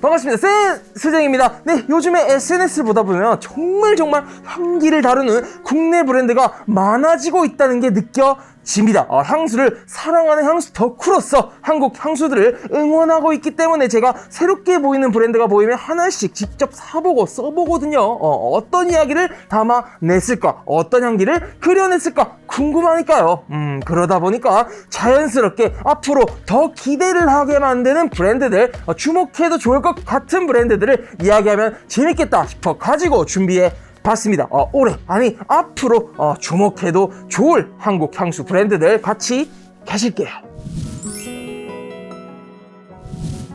반갑습니다. 센 수정입니다. 네, 요즘에 SNS를 보다 보면 정말 정말 향기를 다루는 국내 브랜드가 많아지고 있다는 게 느껴 집니다. 어, 향수를 사랑하는 향수 덕후로서 한국 향수들을 응원하고 있기 때문에 제가 새롭게 보이는 브랜드가 보이면 하나씩 직접 사보고 써보거든요. 어, 떤 이야기를 담아냈을까? 어떤 향기를 그려냈을까? 궁금하니까요. 음, 그러다 보니까 자연스럽게 앞으로 더 기대를 하게 만드는 브랜드들, 어, 주목해도 좋을 것 같은 브랜드들을 이야기하면 재밌겠다 싶어 가지고 준비해 봤습니다. 어, 올해, 아니, 앞으로 어, 주목해도 좋을 한국 향수 브랜드들 같이 가실게요.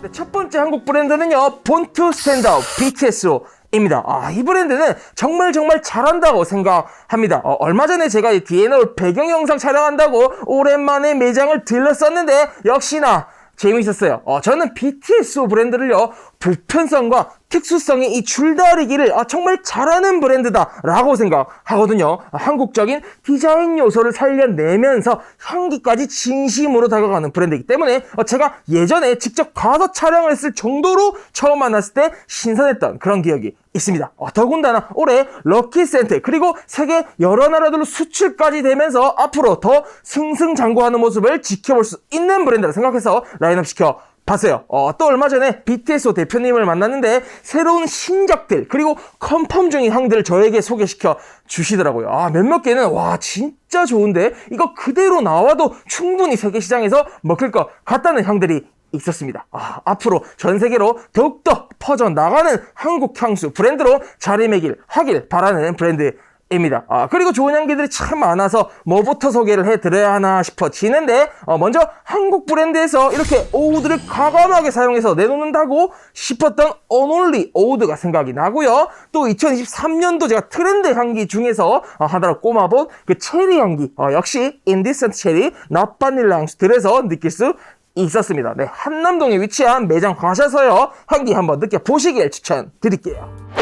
네, 첫 번째 한국 브랜드는요, 본투 스탠드아웃 BTS로 입니다. 아, 이 브랜드는 정말 정말 잘한다고 생각합니다. 어, 얼마 전에 제가 나올 배경 영상 촬영한다고 오랜만에 매장을 들렀었는데 역시나 재미있었어요. 어, 저는 BTS 브랜드를요, 보편성과 특수성의 이 줄다리기를 아, 정말 잘하는 브랜드다라고 생각하거든요. 아, 한국적인 디자인 요소를 살려내면서 향기까지 진심으로 다가가는 브랜드이기 때문에 어, 제가 예전에 직접 가서 촬영을 했을 정도로 처음 만났을 때 신선했던 그런 기억이 있습니다. 어, 더군다나 올해 럭키 센트 그리고 세계 여러 나라들로 수출까지 되면서 앞으로 더 승승장구하는 모습을 지켜볼 수 있는 브랜드라 생각해서 라인업 시켜 봤어요. 어, 또 얼마 전에 BTS 대표님을 만났는데 새로운 신작들 그리고 컨펌 중인 향들을 저에게 소개시켜 주시더라고요. 아, 몇몇 개는 와 진짜 좋은데 이거 그대로 나와도 충분히 세계 시장에서 먹힐 것 같다는 향들이 있었습니다. 아, 앞으로 전 세계로 더욱더 퍼져 나가는 한국 향수 브랜드로 자리매길 하길 바라는 브랜드. 입니다. 아, 그리고 좋은 향기들이 참 많아서 뭐부터 소개를 해드려야 하나 싶어지는데, 어, 먼저 한국 브랜드에서 이렇게 오우드를 과감하게 사용해서 내놓는다고 싶었던 어놀리 오우드가 생각이 나고요. 또 2023년도 제가 트렌드 향기 중에서 어, 하나로 꼽아본 그 체리 향기, 어, 역시 인디센트 체리, 넛바닐라 향수들에서 느낄 수 있었습니다. 네, 한남동에 위치한 매장 가셔서요, 향기 한번 느껴보시길 추천드릴게요.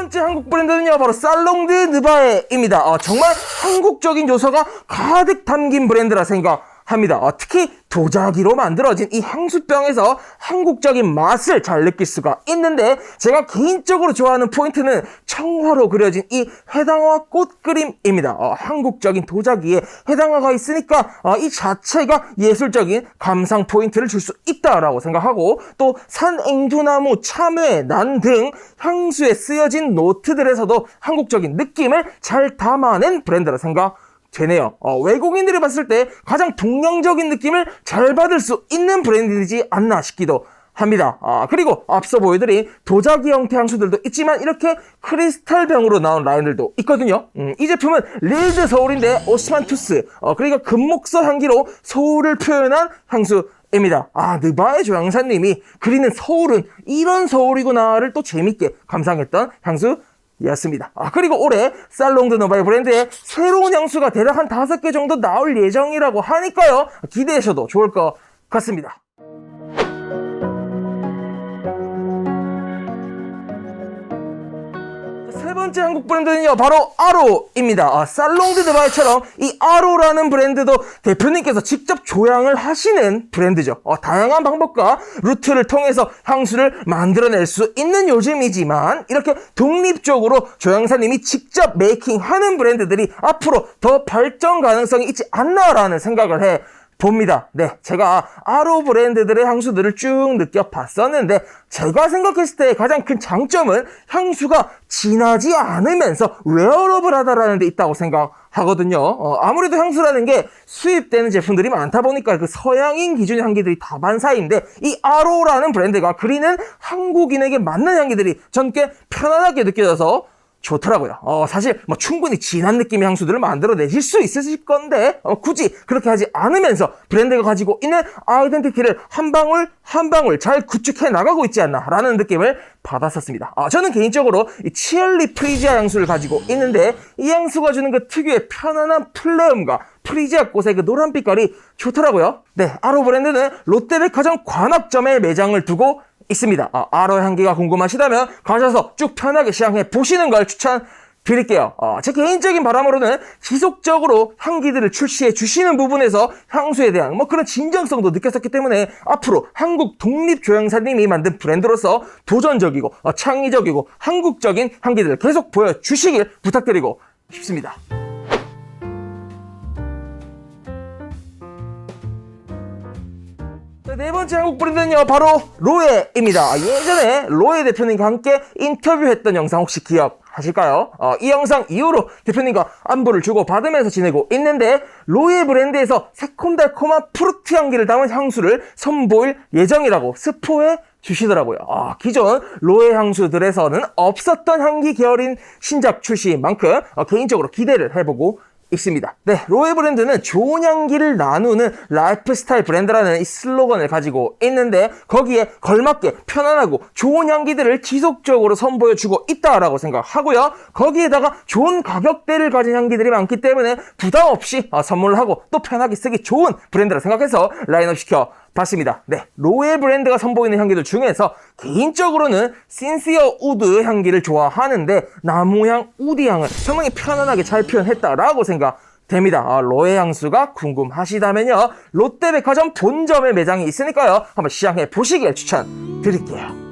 번째 한국 브랜드는요 바로 살롱드 느바에입니다. 어, 정말 한국적인 요소가 가득 담긴 브랜드라 생각 합니다. 어, 특히 도자기로 만들어진 이 향수병에서 한국적인 맛을 잘 느낄 수가 있는데 제가 개인적으로 좋아하는 포인트는 청화로 그려진 이 해당화 꽃 그림입니다. 어, 한국적인 도자기에 해당화가 있으니까 어, 이 자체가 예술적인 감상 포인트를 줄 수 있다라고 생각하고 또 산앵두나무, 참외, 난 등 향수에 쓰여진 노트들에서도 한국적인 느낌을 잘 담아낸 브랜드라 생각 되네요. 어, 외국인들이 봤을 때 가장 동양적인 느낌을 잘 받을 수 있는 브랜드이지 않나 싶기도 합니다. 아, 그리고 앞서 보여드린 도자기 형태 향수들도 있지만 이렇게 크리스탈 병으로 나온 라인들도 있거든요. 음, 이 제품은 릴드 서울인데 오스만 투스 어, 그리고 금목서 향기로 서울을 표현한 향수 입니다. 아, 느바의 조향사님이 그리는 서울은 이런 서울이구나를 또 재밌게 감상했던 향수 였습니다. 아, 그리고 올해 살롱드 노바이 브랜드의 새로운 향수가 대략 한 다섯 개 정도 나올 예정이라고 하니까요. 기대하셔도 좋을 것 같습니다. 세 번째 한국 브랜드는요 바로 아로입니다. 아, 살롱드 드바이처럼 이 아로라는 브랜드도 대표님께서 직접 조향을 하시는 브랜드죠. 어, 다양한 방법과 루트를 통해서 향수를 만들어낼 수 있는 요즘이지만 이렇게 독립적으로 조향사님이 직접 메이킹하는 브랜드들이 앞으로 더 발전 가능성이 있지 않나라는 생각을 해 봅니다. 네, 제가 아로 브랜드들의 향수들을 쭉 느껴봤었는데 제가 생각했을 때 가장 큰 장점은 향수가 진하지 않으면서 웨어러블하다라는 데 있다고 생각하거든요. 어, 아무래도 향수라는 게 수입되는 제품들이 많다 보니까 그 서양인 기준의 향기들이 다반사인데 이 아로라는 브랜드가 그리는 한국인에게 맞는 향기들이 전 꽤 편안하게 느껴져서 좋더라고요. 어, 사실 뭐 충분히 진한 느낌의 향수들을 만들어내실 수 있으실 건데 어, 굳이 그렇게 하지 않으면서 브랜드가 가지고 있는 아이덴티티를 한 방울 한 방울 잘 구축해 나가고 있지 않나라는 느낌을 받았었습니다. 아, 저는 개인적으로 이 치얼리 프리지아 향수를 가지고 있는데 이 향수가 주는 그 특유의 편안한 플레음과 프리지아 꽃의 그 노란 빛깔이 좋더라고요. 네, 아로 브랜드는 롯데백화점 관악점에 매장을 두고 있습니다. 아, 아로 향기가 궁금하시다면 가셔서 쭉 편하게 시향해 보시는 걸 추천드립니다. 드릴게요. 어, 제 개인적인 바람으로는 지속적으로 향기들을 출시해 주시는 부분에서 향수에 대한 뭐 그런 진정성도 느꼈었기 때문에 앞으로 한국 독립 조향사님이 만든 브랜드로서 도전적이고 어, 창의적이고 한국적인 향기들을 계속 보여주시길 부탁드리고 싶습니다. 자, 네 번째 한국 브랜드는요, 바로 로에입니다. 아, 예전에 로에 대표님과 함께 인터뷰했던 영상 혹시 기억 하실까요? 어, 이 영상 이후로 대표님과 안부를 주고 받으면서 지내고 있는데, 로에 브랜드에서 새콤달콤한 프루트 향기를 담은 향수를 선보일 예정이라고 스포해 주시더라고요. 아, 기존 로에 향수들에서는 없었던 향기 계열인 신작 출시인 만큼 어, 개인적으로 기대를 해보고 있습니다. 네, 로에 브랜드는 좋은 향기를 나누는 라이프 스타일 브랜드라는 이 슬로건을 가지고 있는데 거기에 걸맞게 편안하고 좋은 향기들을 지속적으로 선보여주고 있다라고 생각하고요. 거기에다가 좋은 가격대를 가진 향기들이 많기 때문에 부담 없이 어, 선물을 하고 또 편하게 쓰기 좋은 브랜드라 생각해서 라인업 시켜 봤습니다. 네, 로에 브랜드가 선보이는 향기들 중에서 개인적으로는 신시어 우드 향기를 좋아하는데 나무향, 우디향을 상당히 편안하게 잘 표현했다라고 생각 됩니다. 아, 로에 향수가 궁금하시다면요. 롯데백화점 본점에 매장이 있으니까요. 한번 시향해 보시길 추천드릴게요.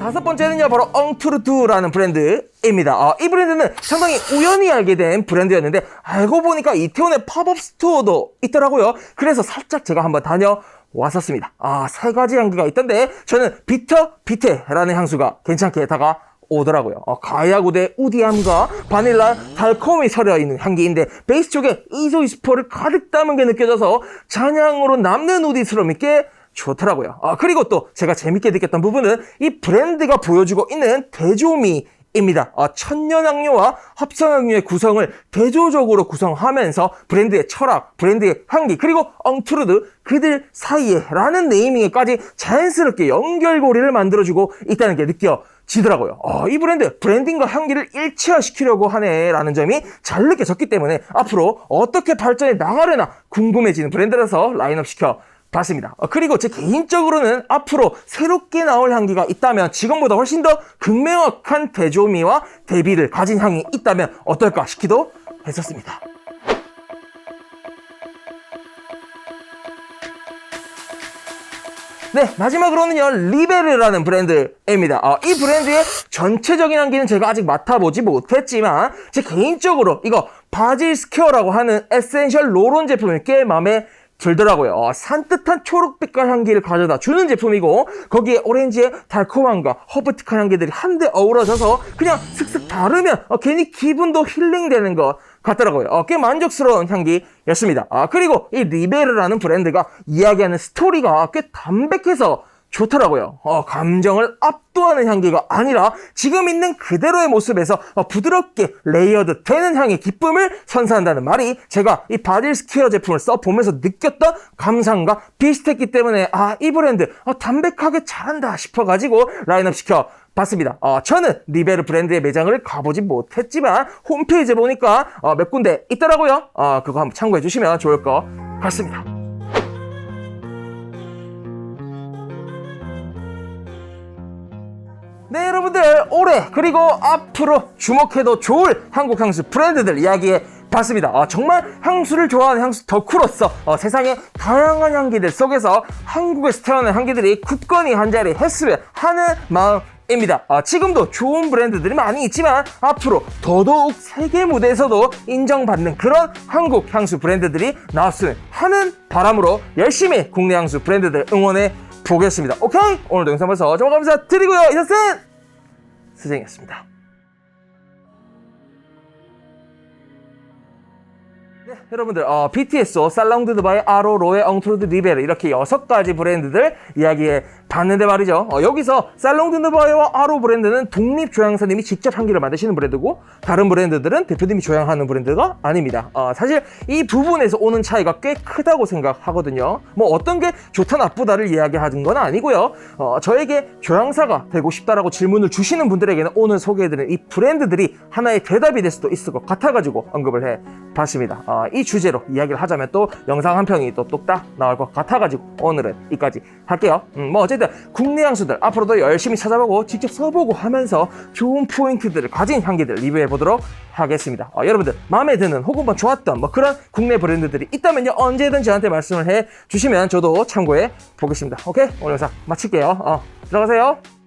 다섯 번째는요, 바로 엉투르투라는 브랜드입니다. 아, 이 브랜드는 상당히 우연히 알게 된 브랜드였는데, 알고 보니까 이태원에 팝업 스토어도 있더라고요. 그래서 살짝 제가 한번 다녀 왔었습니다. 아, 세 가지 향기가 있던데, 저는 비터 비테라는 향수가 괜찮게 다가 오더라고요. 어, 가야구대 우디함과 바닐라 달콤이 서려 있는 향기인데 베이스 쪽에 이소이스포를 가득 담은 게 느껴져서 잔향으로 남는 우디스러움 있게 좋더라고요. 아, 그리고 또 제가 재밌게 느꼈던 부분은 이 브랜드가 보여주고 있는 대조미 입니다. 아, 천연향료와 합성향료의 구성을 대조적으로 구성하면서 브랜드의 철학, 브랜드의 향기, 그리고 엉투르드 그들 사이에 라는 네이밍에까지 자연스럽게 연결고리를 만들어주고 있다는 게 느껴 지더라고요. 아, 이 브랜드, 브랜딩과 향기를 일체화시키려고 하네라는 점이 잘 느껴졌기 때문에 앞으로 어떻게 발전해 나가려나 궁금해지는 브랜드라서 라인업 시켜 봤습니다. 어, 그리고 제 개인적으로는 앞으로 새롭게 나올 향기가 있다면 지금보다 훨씬 더 극명확한 대조미와 대비를 가진 향이 있다면 어떨까 싶기도 했었습니다. 네, 마지막으로는요, 리베르라는 브랜드입니다. 어, 이 브랜드의 전체적인 향기는 제가 아직 맡아보지 못했지만, 제 개인적으로 이거 바질 스퀘어라고 하는 에센셜 로론 제품이 꽤 마음에 들더라고요. 어, 산뜻한 초록빛깔 향기를 가져다 주는 제품이고 거기에 오렌지의 달콤함과 허브틱한 향기들이 한데 어우러져서 그냥 슥슥 바르면 어, 괜히 기분도 힐링되는 것 같더라고요. 어, 꽤 만족스러운 향기였습니다. 아, 그리고 이 리베르라는 브랜드가 이야기하는 스토리가 꽤 담백해서 좋더라고요. 어, 감정을 압도하는 향기가 아니라 지금 있는 그대로의 모습에서 어, 부드럽게 레이어드 되는 향의 기쁨을 선사한다는 말이 제가 이 바딜 스퀘어 제품을 써보면서 느꼈던 감상과 비슷했기 때문에 아, 이 브랜드 어, 담백하게 잘한다 싶어가지고 라인업 시켜 봤습니다. 어, 저는 리베르 브랜드의 매장을 가보진 못했지만 홈페이지에 보니까 어, 몇 군데 있더라고요. 어, 그거 한번 참고해 주시면 좋을 것 같습니다. 여러분들 올해 그리고 앞으로 주목해도 좋을 한국 향수 브랜드들 이야기해 봤습니다. 어, 정말 향수를 좋아하는 향수 덕후로서 어, 세상의 다양한 향기들 속에서 한국에서 태어난 향기들이 굳건히 한자리 했으면 하는 마음 입니다. 어, 지금도 좋은 브랜드들이 많이 있지만 앞으로 더더욱 세계 무대에서도 인정받는 그런 한국 향수 브랜드들이 나왔으면 하는 바람으로 열심히 국내 향수 브랜드들 응원해 보겠습니다. 오케이? 오늘도 영상 봐서 정말 감사드리고요. 이것은 수정이었습니다. 여러분들 어, BTS, 살랑드 드바이, 아로, 로에, 엉트루드, 리베르 이렇게 여섯 가지 브랜드들 이야기해 봤는데 말이죠. 어, 여기서 살롱드 드바이와 아로 브랜드는 독립 조향사님이 직접 향기를 만드시는 브랜드고 다른 브랜드들은 대표님이 조향하는 브랜드가 아닙니다. 어, 사실 이 부분에서 오는 차이가 꽤 크다고 생각하거든요. 뭐 어떤 게 좋다 나쁘다를 이야기하는 건 아니고요. 어, 저에게 조향사가 되고 싶다라고 질문을 주시는 분들에게는 오늘 소개해드린 이 브랜드들이 하나의 대답이 될 수도 있을 것 같아가지고 언급을 해 봤습니다. 어, 이 주제로 이야기를 하자면 또 영상 한 편이 또 뚝딱 나올 것 같아가지고 오늘은 이까지 할게요. 음, 뭐 어쨌든 국내 향수들 앞으로도 열심히 찾아보고 직접 써보고 하면서 좋은 포인트들을 가진 향기들 리뷰해 보도록 하겠습니다. 어, 여러분들 마음에 드는 혹은 뭐 좋았던 뭐 그런 국내 브랜드들이 있다면요 언제든 저한테 말씀을 해 주시면 저도 참고해 보겠습니다. 오케이 오늘 영상 마칠게요. 어, 들어가세요.